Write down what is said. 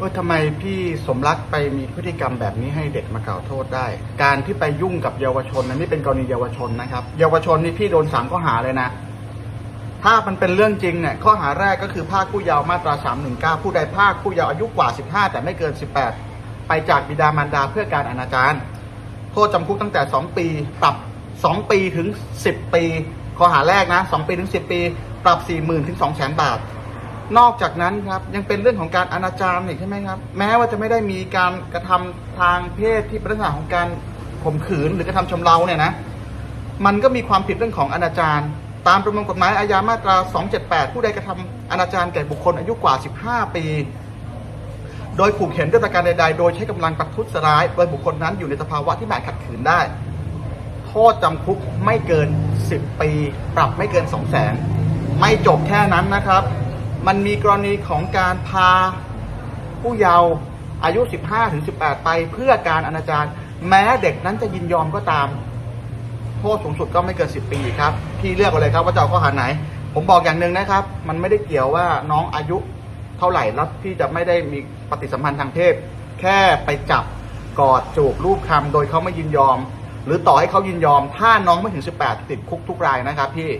ว่าทำไมพี่สมรักไปมีพฤติกรรมแบบนี้ให้เด็กมากล่าวโทษได้ การที่ไปยุ่งกับเยาวชนนั้นนี่เป็นกรณีเยาวชนนะครับ เยาวชนนี่พี่โดนสามข้อหาเลยนะ ถ้ามันเป็นเรื่องจริงเนี่ยข้อหาแรกก็คือภาคผู้เยาว์มาตรา 319 ผู้ใดภาคผู้เยาว์อายุกว่า 15 แต่ไม่เกิน 18 ไปจากบิดามารดาเพื่อการอนาจารโทษจำคุกตั้งแต่ 2 ปีปรับ 2 ปีถึง 10 ปี ข้อหาแรกนะ 2 ปีถึง 10 ปี ปรับ 40,000 ถึง 200,000 บาท นอกจากนั้นครับยังเป็นเรื่องของการอนาจารอีกใช่ไหมครับ แม้ว่าจะไม่ได้มีการกระทำทางเพศที่เป็นลักษณะของการข่มขืนหรือกระทำชำเราเนี่ยนะมันก็มีความผิดเรื่องของอนาจารตามประมวลกฎหมายอาญามาตรา 278 ผู้ใดกระทำอนาจารแก่บุคคลอายุกว่า 15 ปี โดยขู่เข็นด้วยประการใดๆ โดยใช้กำลังประทุษร้ายโดยบุคคลนั้นอยู่ในสภาวะที่หมายขัดขืนได้ โทษจำคุกไม่เกิน 10 ปี ปรับไม่เกิน 2 0 0 0 0 0 ไม่จบแค่นั้นนะครับ มันมีกรณีของการพาผู้เยาว์อายุ 15 ถึง 18 ไปเพื่อการอนาจารแม้เด็กนั้นจะยินยอมก็ตาม โทษสูงสุดก็ไม่เกิน 10 ปีครับพี่เลือกเอาเลยครับว่าจะเอาข้อหาไหน ผมบอกอย่างหนึ่งนะครับ มันไม่ได้เกี่ยวว่าน้องอายุเท่าไหร่แล้วพี่จะไม่ได้มีปฏิสัมพันธ์ทางเพศแค่ไปจับกอดจูบรูปคำโดยเขาไม่ยินยอม หรือต่อให้เขายินยอม ถ้าน้องไม่ถึง 18 ติดคุกทุกรายนะครับพี่